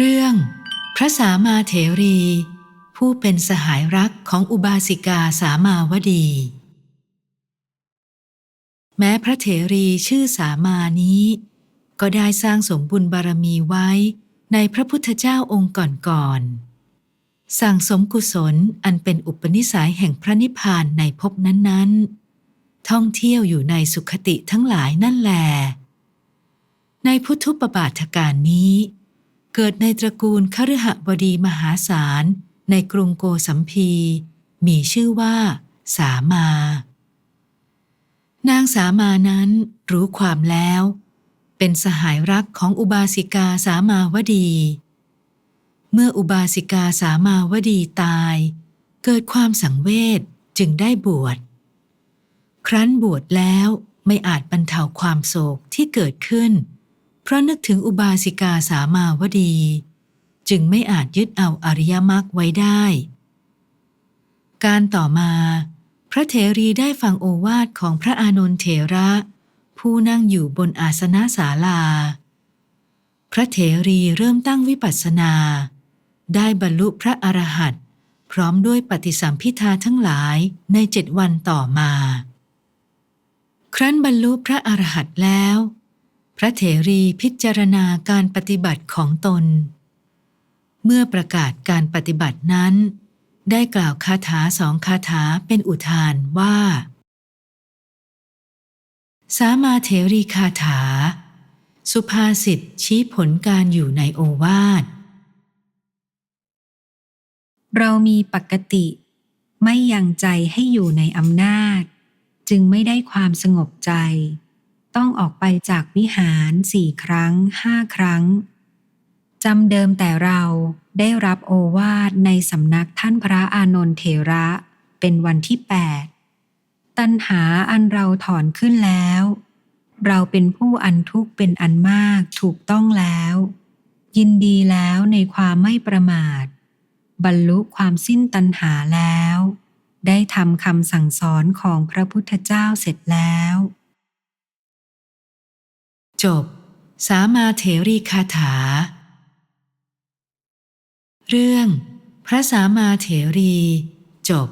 เรื่อง พระสามาเถรี ผู้เป็นสหายรักของอุบาสิกาสามาวดี แม้พระเถรีชื่อสามานี้ ก็ได้สร้างสมบุญบารมีไว้ในพระพุทธเจ้าองค์ก่อนๆ สั่งสมกุศลอันเป็นอุปนิสัยแห่งพระนิพพานในภพนั้นๆ ท่องเที่ยวอยู่ในสุขติทั้งหลายนั่นแหลในพุทธุปบาทการนี้ เกิดในตระกูลคฤหบดีมหาศาล ในกรุงโกสัมพี มีชื่อว่า สามานางสามานั้นรู้ความแล้ว เป็นสหายรักของอุบาสิกาสามาวดี เมื่ออุบาสิกาสามาวดีตาย เกิดความสังเวชจึงได้บวช ครั้นบวชแล้วไม่อาจบรรเทาความโศกที่เกิดขึ้น เพราะนึกถึงอุบาสิกาสามาวดี จึงไม่อาจยึดเอาอริยมรรคไว้ได้ การต่อมา พระเถรีได้ฟังโอวาทของพระอานนทเถระ ผู้นั่งอยู่บนอาสนะศาลา พระเถรีเริ่มตั้งวิปัสสนา ได้บรรลุพระอรหันต์พร้อมด้วยปฏิสัมพิทาทั้งหลายในเจ็ดวันต่อมา ครั้นบรรลุพระอรหันต์แล้ว พระเถรีพิจารณาการปฏิบัติของตน เมื่อประกาศการปฏิบัตินั้น ได้กล่าวคาถาสองคาถาเป็นอุทานว่า สามาเถรีคาถา สุภาษิตชี้ผลการอยู่ในโอวาท เรามีปกติ ไม่ยังใจให้อยู่ในอำนาจ จึงไม่ได้ความสงบใจ ต้องออกไปจากวิหารสี่ครั้งห้าครั้งจำเดิมแต่เราได้รับโอวาทในสำนักท่านพระอานนทเถระเป็นวันที่แปดตัณหาอันเราถอนขึ้นแล้ว เราเป็นผู้อันทุกข์เป็นอันมากถูกต้องแล้ว ยินดีแล้วในความไม่ประมาท บรรลุความสิ้นตัณหาแล้ว ได้ทำคำสั่งสอนของพระพุทธเจ้าเสร็จแล้ว จบ สามาเถรีคาถา เรื่อง พระสามาเถรี จบ